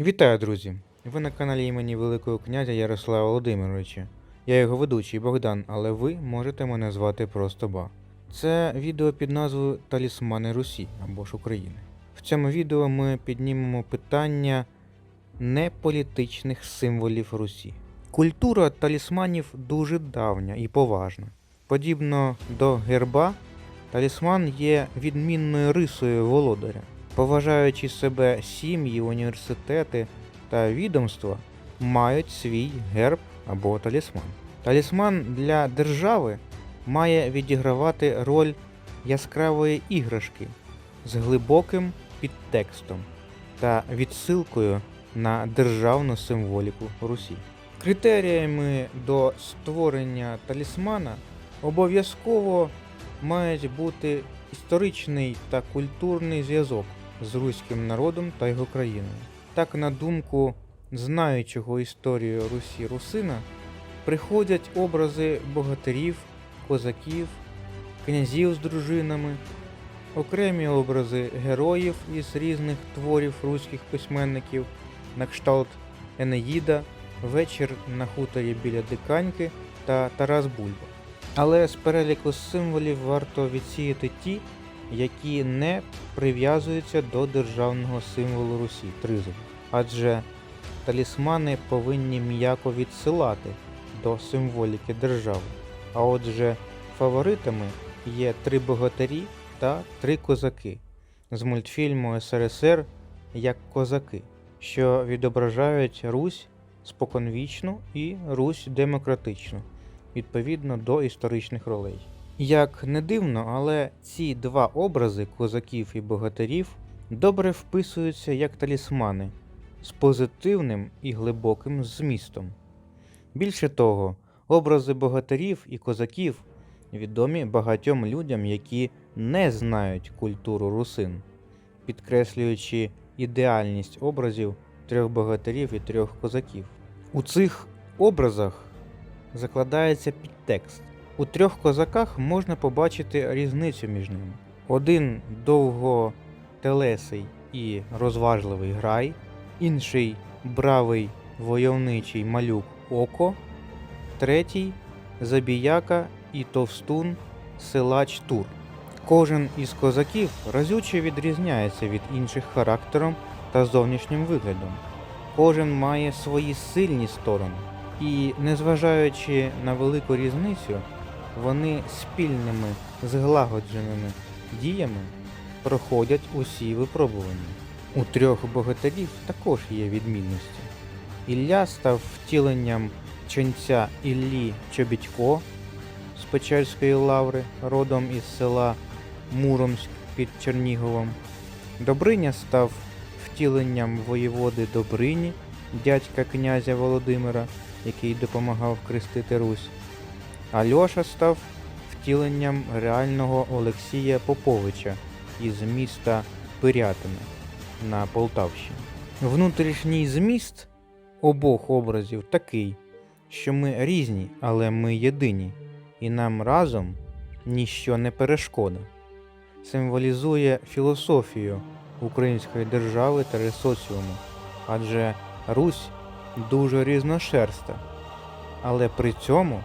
Вітаю, друзі! Ви на каналі імені Великого князя Ярослава Володимировича. Я його ведучий Богдан, але ви можете мене звати просто Ба. Це відео під назвою Талісмани Русі або ж України. В цьому відео ми піднімемо питання неполітичних символів Русі. Культура талісманів дуже давня і поважна. Подібно до герба, талісман є відмінною рисою володаря. Поважаючи себе сім'ї, університети та відомства мають свій герб або талісман. Талісман для держави має відігравати роль яскравої іграшки з глибоким підтекстом та відсилкою на державну символіку Русі. Критеріями до створення талісмана обов'язково мають бути історичний та культурний зв'язок з руським народом та його країною. Так, на думку знаючого історію Русі Русина, приходять образи богатирів, козаків, князів з дружинами, окремі образи героїв із різних творів руських письменників, на кшталт Енеїда, Вечір на хуторі біля Диканьки та Тарас Бульба. Але з переліку символів варто відсіяти ті, які не прив'язуються до державного символу Русі тризуб. Адже талісмани повинні м'яко відсилати до символіки держави. А отже, фаворитами є три богатирі та три козаки з мультфільму СРСР як козаки, що відображають Русь споконвічну і Русь демократичну відповідно до історичних ролей. Як не дивно, але ці два образи козаків і богатирів добре вписуються як талісмани з позитивним і глибоким змістом. Більше того, образи богатирів і козаків відомі багатьом людям, які не знають культуру русин, підкреслюючи ідеальність образів трьох богатирів і трьох козаків. У цих образах закладається підтекст. У трьох козаках можна побачити різницю між ними. Один довготелесий і розважливий грай, інший бравий войовничий малюк Око, третій забіяка і товстун силач Тур. Кожен із козаків разюче відрізняється від інших характером та зовнішнім виглядом. Кожен має свої сильні сторони. І незважаючи на велику різницю, вони спільними зглагодженими діями проходять усі випробування. У трьох богатирів також є відмінності. Ілля став втіленням ченця Іллі Чобітько з Печерської лаври, родом із села Муромськ під Черніговом. Добриня став втіленням воєводи Добрині, дядька князя Володимира, який допомагав хрестити Русь. Альоша став втіленням реального Олексія Поповича із міста Пирятина на Полтавщині. Внутрішній зміст обох образів такий, що ми різні, але ми єдині, і нам разом ніщо не перешкода. Символізує філософію української держави та соціуму, адже Русь дуже різношерста, але при цьому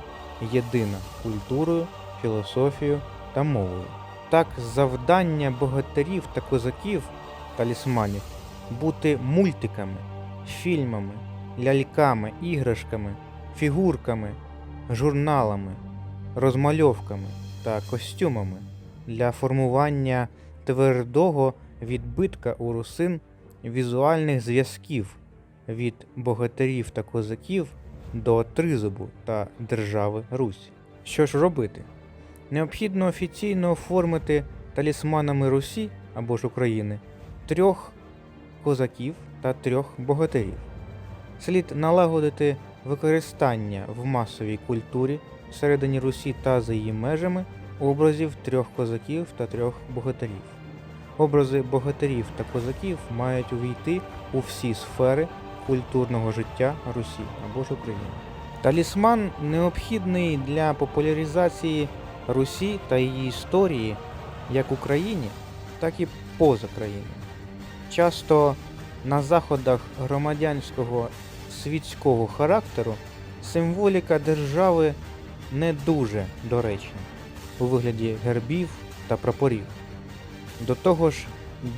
єдина культурою, філософією та мовою. Так, завдання богатирів та козаків талісманів бути мультиками, фільмами, ляльками, іграшками, фігурками, журналами, розмальовками та костюмами для формування твердого відбитка у русин візуальних зв'язків від богатирів та козаків до тризубу та держави Русь. Що ж робити? Необхідно офіційно оформити талісманами Русі або ж України трьох козаків та трьох богатирів. Слід налагодити використання в масовій культурі всередині Русі та за її межами образів трьох козаків та трьох богатирів. Образи богатирів та козаків мають увійти у всі сфери культурного життя Русі або ж України. Талісман необхідний для популяризації Русі та її історії як Україні, так і поза країною. Часто На заходах громадянського світського характеру символіка держави не дуже доречна у вигляді гербів та прапорів. До того ж,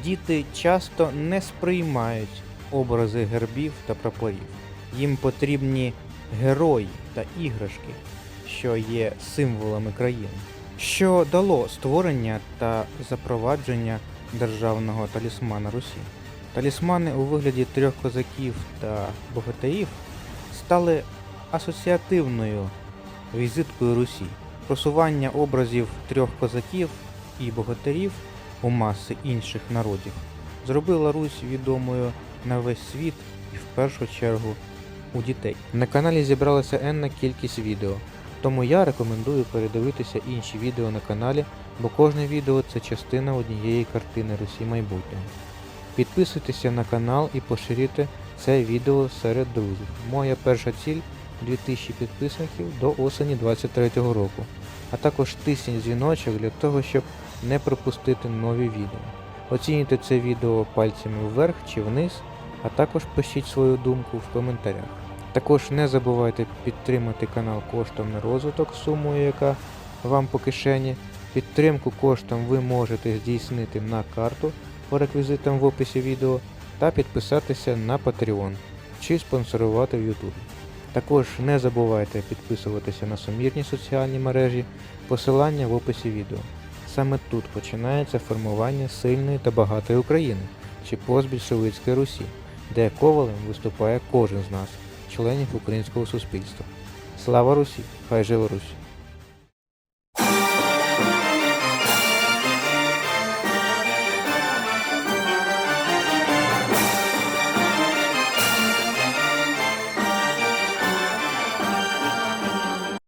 діти часто не сприймають образи гербів та прапорів. Їм потрібні герої та іграшки, що є символами країни, що дало створення та запровадження державного талісмана Русі. Талісмани у вигляді трьох козаків та богатирів стали асоціативною візиткою Русі. Просування образів трьох козаків і богатирів у маси інших народів зробила Русь відомою на весь світ і в першу чергу у дітей. На каналі зібралася енна кількість відео, тому я рекомендую передивитися інші відео на каналі, бо кожне відео це частина однієї картини Русі майбутнього. Підписуйтеся на канал і поширюйте це відео серед друзів. Моя перша ціль 2000 підписників до осені 2023 року, а також тисніть дзвіночок для того, щоб не пропустити нові відео. Оцінюйте це відео пальцями вверх чи вниз, а також пишіть свою думку в коментарях. Також не забувайте підтримати канал коштом на розвиток сумою, яка вам по кишені. Підтримку коштом ви можете здійснити на карту по реквізитам в описі відео та підписатися на Patreon чи спонсорувати в YouTube. Також не забувайте підписуватися на сумірні соціальні мережі, посилання в описі відео. Саме тут починається формування сильної та багатої України чи постбільшовицької Русі, де ковалем виступає кожен з нас, членів українського суспільства. Слава Русі! Хай живе Русь!